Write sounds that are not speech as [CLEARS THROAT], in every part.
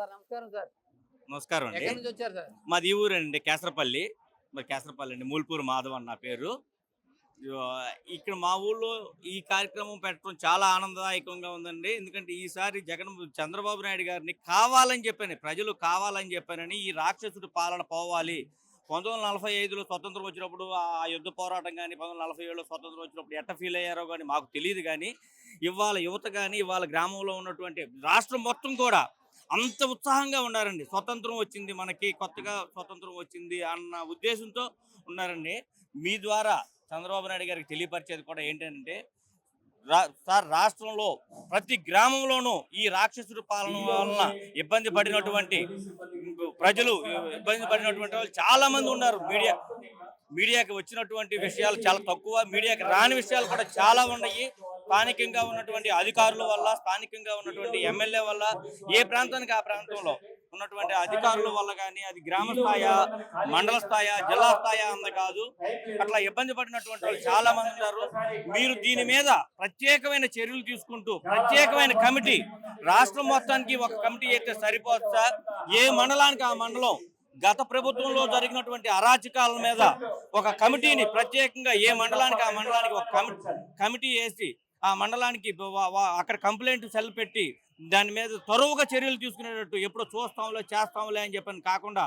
Sir నమస్కారం sir. నమస్కారం అండి. ఎక్కడి నుంచి వచ్చారు సార్? మాది ఈ ఊరండి కేసరపల్లి. మరి కేసరపల్లి అండి మూల్పూరు మాధవ్ అన్న పేరు. ఇగో ఇక్కడ మా ఊళ్ళో ఈ కార్యక్రమం పెట్టడం చాలా ఆనందదాయకంగా ఉందండి. ఎందుకంటే ఈసారి జగన్ చంద్రబాబు నాయుడు గారిని కావాలని చెప్పాను ప్రజలు కావాలని చెప్పానని ఈ రాక్షసుడి పాలన పోవాలి. పంతొమ్మిది వందల నలభై ఐదులో స్వతంత్రం వచ్చినప్పుడు ఆ యుద్ధ పోరాటం కానీ పంతొమ్మిది వందల నలభై ఏడులో స్వతంత్రం వచ్చినప్పుడు ఎట్ట ఫీల్ అయ్యారో కానీ మాకు తెలియదు కానీ ఇవాళ యువత కానీ ఇవాళ గ్రామంలో ఉన్నటువంటి రాష్ట్రం మొత్తం కూడా అంత ఉత్సాహంగా ఉన్నారండి. స్వతంత్రం వచ్చింది మనకి కొత్తగా స్వతంత్రం వచ్చింది అన్న ఉద్దేశంతో ఉన్నారండి. మీ ద్వారా చంద్రబాబు నాయుడు గారికి తెలియపరిచేది కూడా ఏంటంటే రా సార్ రాష్ట్రంలో ప్రతి గ్రామంలోనూ ఈ రాక్షసుడి పాలన వలన ఇబ్బంది పడినటువంటి ప్రజలు ఇబ్బంది పడినటువంటి వాళ్ళు చాలా మంది ఉన్నారు. మీడియా మీడియాకి వచ్చినటువంటి విషయాలు చాలా తక్కువ మీడియాకి రాని విషయాలు కూడా చాలా ఉన్నాయి. స్థానికంగా ఉన్నటువంటి అధికారుల వల్ల స్థానికంగా ఉన్నటువంటి ఎమ్మెల్యే వల్ల ఏ ప్రాంతానికి ఆ ప్రాంతంలో ఉన్నటువంటి అధికారుల వల్ల కానీ అది గ్రామ స్థాయి మండల స్థాయా జిల్లా స్థాయా అంద కాదు. అట్లా ఇబ్బంది పడినటువంటి వాళ్ళు చాలా మంది ఉన్నారు. మీరు దీని మీద ప్రత్యేకమైన చర్యలు తీసుకుంటూ ప్రత్యేకమైన కమిటీ రాష్ట్రం మొత్తానికి ఒక కమిటీ అయితే సరిపోదు సార్. ఏ మండలానికి ఆ మండలం గత ప్రభుత్వంలో జరిగినటువంటి అరాచకాల మీద ఒక కమిటీని ప్రత్యేకంగా ఏ మండలానికి ఆ మండలానికి ఒక కమిటీ కమిటీ వేసి ఆ మండలానికి అక్కడ కంప్లైంట్ సెల్ పెట్టి దాని మీద త్వరగా చర్యలు తీసుకునేటట్టు ఎప్పుడో చూస్తాంలే చేస్తాంలే అని చెప్పని కాకుండా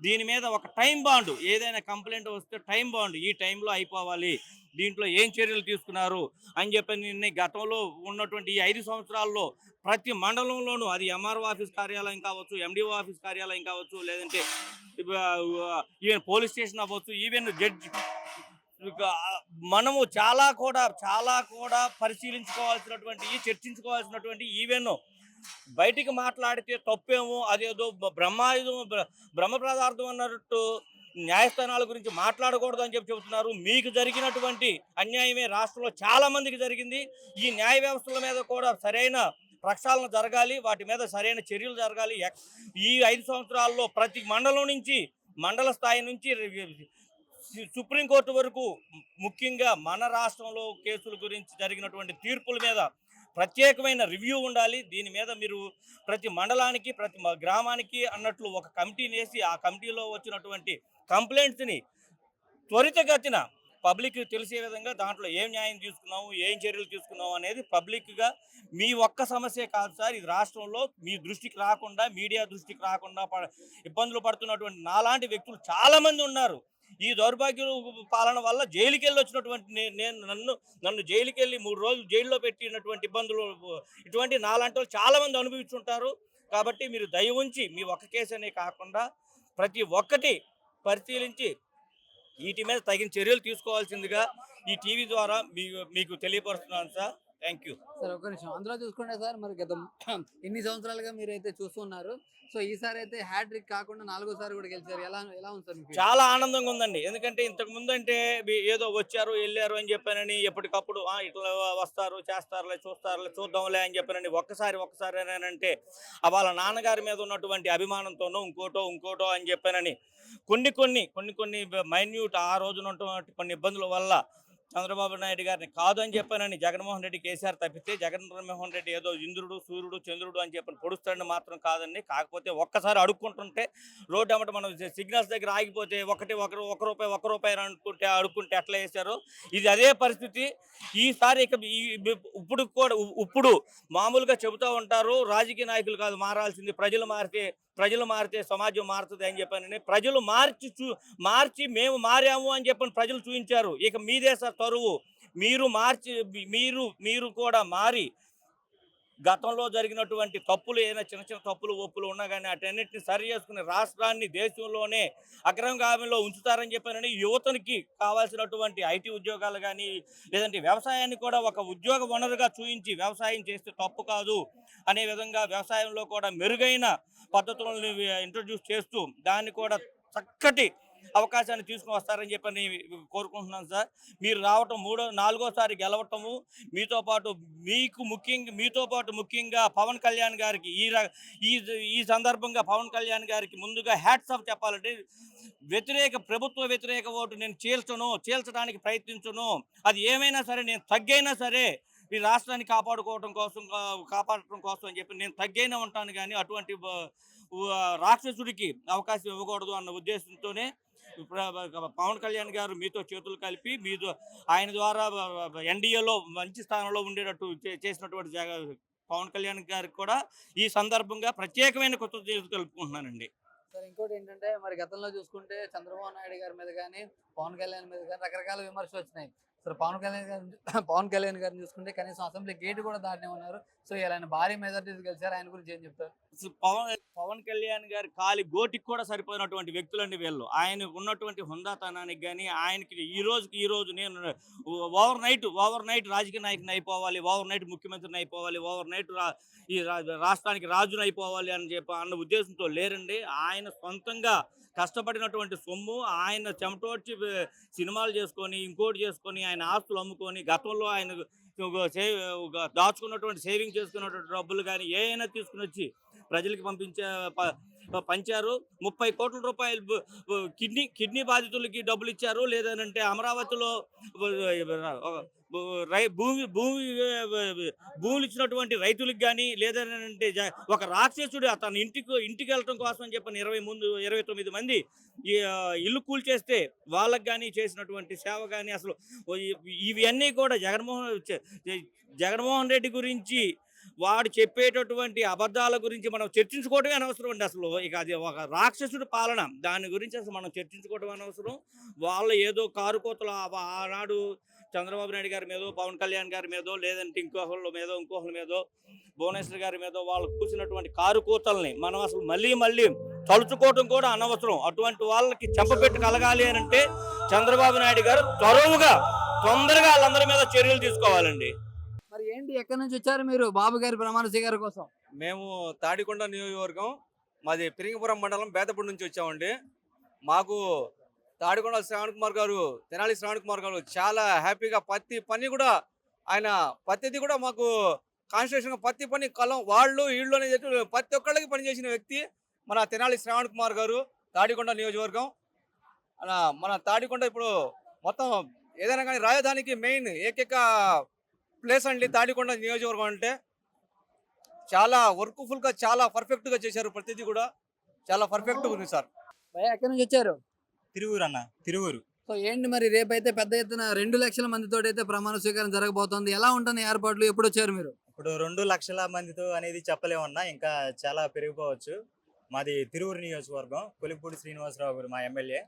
దీని మీద ఒక టైం బాండ్ ఏదైనా కంప్లైంట్ వస్తే టైం బాండ్ ఈ టైంలో అయిపోవాలి దీంట్లో ఏం చర్యలు తీసుకున్నారు అని చెప్పి నిన్న గతంలో ఉన్నటువంటి ఈ ఐదు సంవత్సరాల్లో ప్రతి మండలంలోనూ అది ఎంఆర్ఓ ఆఫీస్ కార్యాలయం కావచ్చు ఎండిఓ ఆఫీస్ కార్యాలయం కావచ్చు లేదంటే ఈవెన్ పోలీస్ స్టేషన్ అవ్వచ్చు ఈవెన్ జడ్జి మనము చాలా కూడా చాలా కూడా పరిశీలించుకోవాల్సినటువంటి చర్చించుకోవాల్సినటువంటి ఈవెన్ బయటికి మాట్లాడితే తప్పేమో అదేదో బ్రహ్మాయుధం బ్రహ్మ పదార్థం అన్నట్టు న్యాయస్థానాల గురించి మాట్లాడకూడదు అని చెప్పి చెబుతున్నారు. మీకు జరిగినటువంటి అన్యాయమే రాష్ట్రంలో చాలా మందికి జరిగింది. ఈ న్యాయ వ్యవస్థల మీద కూడా సరైన ప్రక్షాళన జరగాలి. వాటి మీద సరైన చర్యలు జరగాలి. ఈ ఐదు సంవత్సరాల్లో ప్రతి మండలం నుంచి మండల స్థాయి నుంచి సుప్రీంకోర్టు వరకు ముఖ్యంగా మన రాష్ట్రంలో కేసుల గురించి జరిగినటువంటి తీర్పుల మీద ప్రత్యేకమైన రివ్యూ ఉండాలి. దీని మీద మీరు ప్రతి మండలానికి ప్రతి మ- గ్రామానికి అన్నట్లు ఒక కమిటీని వేసి ఆ కమిటీలో వచ్చినటువంటి కంప్లైంట్స్ని త్వరితగతిన పబ్లిక్ తెలిసే విధంగా దాంట్లో ఏం న్యాయం తీసుకున్నాము ఏం చర్యలు తీసుకున్నాము అనేది పబ్లిక్గా మీ ఒక్క సమస్య కాదు సార్. ఇది రాష్ట్రంలో మీ దృష్టికి రాకుండా మీడియా దృష్టికి రాకుండా ఇబ్బందులు పడుతున్నటువంటి నాలాంటి వ్యక్తులు చాలామంది ఉన్నారు. ఈ దౌర్భాగ్య పాలన వల్ల జైలుకి వెళ్ళి వచ్చినటువంటి నేను నన్ను నన్ను జైలుకి వెళ్ళి మూడు రోజులు జైల్లో పెట్టినటువంటి ఇబ్బందులు ఇటువంటి నాలాంటి వాళ్ళు చాలామంది అనుభవించుంటారు. కాబట్టి మీరు దయ ఉంచి మీ ఒక్క కేసు అనే కాకుండా ప్రతి ఒక్కటి పరిశీలించి వీటి మీద తగిన చర్యలు తీసుకోవాల్సిందిగా ఈ టీవీ ద్వారా మీ మీకు తెలియపరుస్తున్నాను సార్. థ్యాంక్ యూ సార్ ఒక్క నిమిషం. అందులో చూసుకుంటే సార్ మరి గత ఇన్ని సంవత్సరాలుగా మీరు అయితే చూస్తున్నారు సో ఈసారి అయితే హ్యాట్రిక్ కాకుండా నాలుగోసారి కూడా గెలిచారు. ఎలా ఎలా ఉంది సార్ మీకు చాలా ఆనందంగా ఉందండి. ఎందుకంటే ఇంతకు ముందు అంటే మీ ఏదో వచ్చారు వెళ్ళారు అని చెప్పానని ఎప్పటికప్పుడు "ఆ, ఇట్లా వస్తారు చేస్తారులే చూస్తారులే చూద్దాంలే అని చెప్పానని ఒక్కసారి ఒక్కసారి అంటే వాళ్ళ నాన్నగారి మీద ఉన్నటువంటి అభిమానంతోనో ఇంకోటో ఇంకోటో అని చెప్పానని కొన్ని కొన్ని కొన్ని కొన్ని మైన్యూట్ ఆ రోజున ఉన్నటువంటి కొన్ని ఇబ్బందుల వల్ల చంద్రబాబు నాయుడు గారిని కాదు అని చెప్పానని జగన్మోహన్ రెడ్డి కేసీఆర్ తప్పితే జగన్మోహన్ రెడ్డి ఏదో ఇంద్రుడు సూర్యుడు చంద్రుడు అని చెప్పని పొడుస్తాడని మాత్రం కాదండి. కాకపోతే ఒక్కసారి అడుక్కుంటుంటే రోడ్డు అమ్మట మనం సిగ్నల్స్ దగ్గర ఆగిపోతే ఒకటి ఒకరు ఒక రూపాయి ఒక రూపాయి అనుకుంటే అడుక్కుంటే ఎట్లా వేశారు ఇది అదే పరిస్థితి. ఈసారి ఇక ఈ- ఇప్పుడు కూడా ఇప్పుడు మామూలుగా చెబుతూ ఉంటారు రాజకీయ నాయకులు కాదు మారాల్సింది ప్రజలు మారితే ప్రజలు మారితే సమాజం మారుతుంది అని చెప్పానని ప్రజలు మార్చి చూ మార్చి మేము మారాము అని చెప్పని ప్రజలు చూపించారు. ఇక మీదే సార్ తరువు మీరు మార్చి మీరు మీరు కూడా మారి గతంలో జరిగినటువంటి తప్పులు ఏదైనా చిన్న చిన్న తప్పులు ఒప్పులు ఉన్నా కానీ అటన్నిటిని సరి చేసుకుని రాష్ట్రాన్ని దేశంలోనే అగ్రగామిలో ఉంచుతారని చెప్పానని యువతనికి కావాల్సినటువంటి ఐటీ ఉద్యోగాలు కానీ లేదంటే వ్యవసాయాన్ని కూడా ఒక ఉద్యోగ వనరుగా చూపించి వ్యవసాయం చేస్తే తప్పు కాదు అనే విధంగా వ్యవసాయంలో కూడా మెరుగైన పద్ధతులను ఇంట్రడ్యూస్ చేస్తూ దాన్ని కూడా చక్కటి అవకాశాన్ని తీసుకుని వస్తారని చెప్పని కోరుకుంటున్నాను సార్. మీరు రావటం మూడో నాలుగోసారి గెలవటము మీతో పాటు మీకు ముఖ్యంగా మీతో పాటు ముఖ్యంగా పవన్ కళ్యాణ్ గారికి ఈ ఈ సందర్భంగా పవన్ కళ్యాణ్ గారికి ముందుగా హ్యాట్స్ ఆఫ్ చెప్పాలంటే వ్యతిరేక ప్రభుత్వ వ్యతిరేక ఓటు నేను చీల్చను చీల్చడానికి ప్రయత్నించను. అది ఏమైనా సరే నేను తగ్గైనా సరే ఈ రాష్ట్రాన్ని కాపాడుకోవడం కోసం కాపాడటం కోసం అని చెప్పి నేను తగ్గైనా ఉంటాను కానీ అటువంటి రాక్షసుడికి అవకాశం ఇవ్వకూడదు అన్న ఉద్దేశంతోనే ఇప్పుడు పవన్ కళ్యాణ్ గారు మీతో చేతులు కలిపి మీతో ఆయన ద్వారా ఎన్డీఏలో మంచి స్థానంలో ఉండేటట్టు చేసినటువంటి జగ పవన్ కళ్యాణ్ గారికి కూడా ఈ సందర్భంగా ప్రత్యేకమైన కొత్త తెలుపుకుంటున్నానండి. సార్ ఇంకోటి ఏంటంటే మరి గతంలో చూసుకుంటే చంద్రబాబు నాయుడు గారి మీద కానీ పవన్ కళ్యాణ్ మీద కానీ రకరకాల విమర్శలు వచ్చినాయి. సార్ పవన్ కళ్యాణ్ గారు [CLEARS THROAT] పవన్ కళ్యాణ్ గారిని చూసుకుంటే కనీసం అసెంబ్లీ గేట్ కూడా దాటినే ఉన్నారు. సో ఇలా ఆయన భారీ మెజార్టీ గెలిచారు. ఆయన గురించి ఏం చెప్తారు? పవన్ పవన్ కళ్యాణ్ గారి కాలి గోటికి కూడా సరిపోయినటువంటి వ్యక్తులండి వీళ్ళు. ఆయన ఉన్నటువంటి హుందాతనానికి కానీ ఆయనకి ఈ రోజుకి ఈ రోజు నేను ఓవర్ నైట్ ఓవర్ నైట్ రాజకీయ నాయకుని అయిపోవాలి ఓవర్ నైట్ ముఖ్యమంత్రిని అయిపోవాలి ఓవర్ నైట్ ఈ రా- రాష్ట్రానికి రాజుని అయిపోవాలి అని చెప్పి అన్న ఉద్దేశంతో లేరండి. ఆయన సొంతంగా కష్టపడినటువంటి సొమ్ము ఆయన చెమటోడ్చి సినిమాలు చేసుకొని ఇంకోటి చేసుకొని ఆయన ఆస్తులు అమ్ముకొని గతంలో ఆయన దాచుకున్నటువంటి సేవింగ్ చేసుకున్నటువంటి డబ్బులు కానీ ఏమైనా తీసుకుని వచ్చి ప్రజలకు పంపించే ప- పంచారు. ముప్పై కోట్ల రూపాయలు కిడ్నీ కిడ్నీ బాధితులకి డబ్బులు ఇచ్చారు. లేదనంటే అమరావతిలో రై భూమి భూమి భూములు ఇచ్చినటువంటి రైతులకు కానీ లేదనంటే జ- ఒక రాక్షసుడు అతను ఇంటికి ఇంటికి వెళ్ళటం కోసం చెప్పిన ఇరవై ముందు ఇరవై తొమ్మిది మంది ఇల్లు కూల్చేస్తే వాళ్ళకి కానీ చేసినటువంటి సేవ కానీ అసలు ఇవన్నీ కూడా జగన్మోహన్ జగన్మోహన్ రెడ్డి గురించి వాడు చెప్పేటటువంటి అబద్ధాల గురించి మనం చర్చించుకోవటమే అనవసరం అండి అసలు. ఇక అది ఒక రాక్షసుడి పాలన. దాని గురించి అసలు మనం చర్చించుకోవటం అనవసరం. వాళ్ళు ఏదో కారుకోతలు ఆనాడు చంద్రబాబు నాయుడు గారి మీదో పవన్ కళ్యాణ్ గారి మీదో లేదంటే ఇంకొకళ్ళ మీదో ఇంకోహల మీదో భువనేశ్వర్ గారి మీదో వాళ్ళు కూర్చున్నటువంటి కారుకోతల్ని మనం అసలు మళ్ళీ మళ్ళీ తలుచుకోవటం కూడా అనవసరం. అటువంటి వాళ్ళకి చెంపపెట్టు కలగాలి అని అంటే చంద్రబాబు నాయుడు గారు త్వరగా తొందరగా వాళ్ళందరి మీద చర్యలు తీసుకోవాలండి. ఏంటి ఎక్కడి నుంచి వచ్చారు మీరు బాబు గారి ప్రమాణ స్వీకారం కోసం? మేము తాడికొండ నియోజకవర్గం మాది పిరింగపురం మండలం బేతపూడి నుంచి వచ్చామండి. మాకు తాడికొండ శ్రావణ్ కుమార్ గారు తెనాలి శ్రావణ్ కుమార్ గారు చాలా హ్యాపీగా పత్తి పని కూడా ఆయన పత్తిది కూడా మాకు కాన్స్టిట్యూషన్ పత్తి పని కలం వాళ్ళు వీళ్ళు అనేది ప్రతి ఒక్కళ్ళకి పనిచేసిన వ్యక్తి మన తెనాలి శ్రావణ్ కుమార్ గారు తాడికొండ నియోజకవర్గం. మన తాడికొండ ఇప్పుడు మొత్తం ఏదైనా కానీ రాజధానికి మెయిన్ ఏకైక ప్లేస్ అండి తాడికొండ నియోజకవర్గం అంటే. చాలా వర్క్ఫుల్గా చాలా పర్ఫెక్ట్గా చేశారు ప్రతిదీ కూడా. చాలా పర్ఫెక్ట్ ఉంది సార్. భయ ఎక్కడి నుంచి వచ్చారు? తిరువురు అన్న తిరువురు. సో ఏంటి మరి రేపైతే పెద్ద ఎత్తున రెండు లక్షల మందితో అయితే ప్రమాణ స్వీకారం జరగబోతోంది. ఎలా ఉంటుంది ఏర్పాట్లు? ఎప్పుడు వచ్చారు మీరు? ఇప్పుడు రెండు లక్షల మందితో అనేది చెప్పలేమన్నా ఇంకా చాలా పెరిగిపోవచ్చు. మాది తిరువురు నియోజకవర్గం కొలిపూడి శ్రీనివాసరావు గారు మా ఎమ్మెల్యే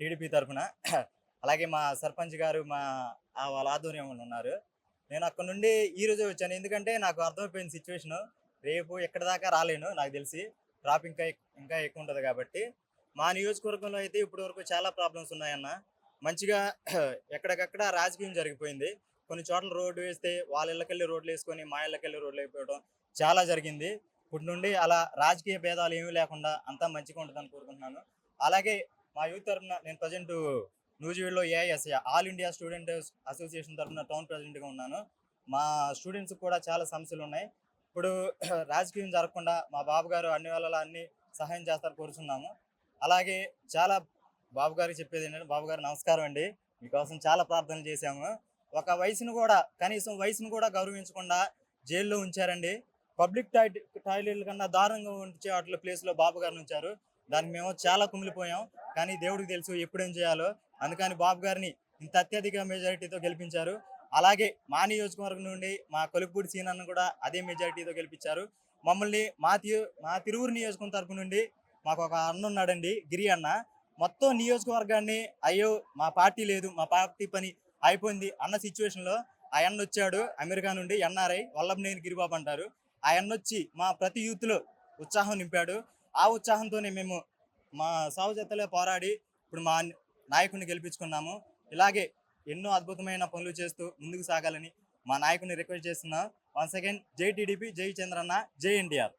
టీడీపీ తరఫున. [CLEARS THROAT] అలాగే మా సర్పంచ్ గారు మా ఆ వాళ్ళ ఆధ్వర్యంలో ఉన్నారు. నేను అక్కడ నుండి ఈ రోజే వచ్చాను. ఎందుకంటే నాకు అర్థమైపోయింది సిచ్యువేషన్ రేపు ఎక్కడ దాకా రాలేను నాకు తెలిసి. డ్రాప్ ఇంకా ఇంకా ఎక్కువ ఉంటుంది కాబట్టి. మా నియోజకవర్గంలో అయితే ఇప్పటి వరకు చాలా ప్రాబ్లమ్స్ ఉన్నాయన్న. మంచిగా [CLEARS THROAT] ఎక్కడికక్కడ రాజకీయం జరిగిపోయింది. కొన్ని చోట్ల రోడ్డు వేస్తే వాళ్ళ ఇళ్ళకెళ్ళి రోడ్లు వేసుకొని మా ఇళ్ళకెళ్ళి రోడ్లు అయిపోవడం చాలా జరిగింది. ఇప్పటి నుండి అలా రాజకీయ భేదాలు ఏమీ లేకుండా అంతా మంచిగా ఉంటుందని కోరుకుంటున్నాను. అలాగే మా యూత్ తరఫున నేను ప్రజెంట్ నూజివీడులో AISA all India student association తరఫున టౌన్ ప్రెసిడెంట్గా ఉన్నాను. మా స్టూడెంట్స్ కూడా చాలా సమస్యలు ఉన్నాయి. ఇప్పుడు [CLEARS THROAT] రాజకీయం జరగకుండా మా బాబు గారు అన్ని వేళలా అన్ని సహాయం చేస్తారు కోరుచున్నాము. అలాగే చాలా బాబు గారికి చెప్పేది ఏంటంటే బాబు గారు నమస్కారం అండి. మీకోసం చాలా ప్రార్థనలు చేశాము. ఒక వయసును కూడా కనీసం వయసును కూడా గౌరవించకుండా జైల్లో ఉంచారండి. పబ్లిక్ టాయిలెట్ టాయిలెట్ల కన్నా దారుణంగా ఉంచే వాటిలో ప్లేస్లో బాబు గారిని ఉంచారు. దానికి మేము చాలా కుమిలిపోయాం. కానీ దేవుడికి తెలుసు ఎప్పుడేం చేయాలో. అందుకని బాబు గారిని ఇంత అత్యధిక మెజారిటీతో గెలిపించారు. అలాగే మా నియోజకవర్గం నుండి మా కొలుపూడి సీనన్న కూడా అదే మెజారిటీతో గెలిపించారు. మమ్మల్ని మా తి మా తిరువురు నియోజకవర్గం తరపు నుండి మాకు ఒక అన్న ఉన్నాడండి గిరి అన్న. మొత్తం నియోజకవర్గాన్ని అయ్యో మా పార్టీ లేదు మా పార్టీ పని అయిపోయింది అన్న సిచ్యువేషన్లో ఆ అన్న వచ్చాడు అమెరికా నుండి ఎన్ఆర్ఐ వల్లభనేని గిరిబాబు అంటారు. ఆ అన్న వచ్చి మా ప్రతి యూత్లో ఉత్సాహం నింపాడు. ఆ ఉత్సాహంతోనే మేము మా సాగు జతలే పోరాడి ఇప్పుడు మా నాయకుడిని గెలిపించుకున్నాము. ఇలాగే ఎన్నో అద్భుతమైన పనులు చేస్తూ ముందుకు సాగాలని మా నాయకుడిని రిక్వెస్ట్ చేస్తున్నాం. వన్స్ అగైన్ జై టీడీపీ జై చంద్రన్న జై ఎన్టీఆర్.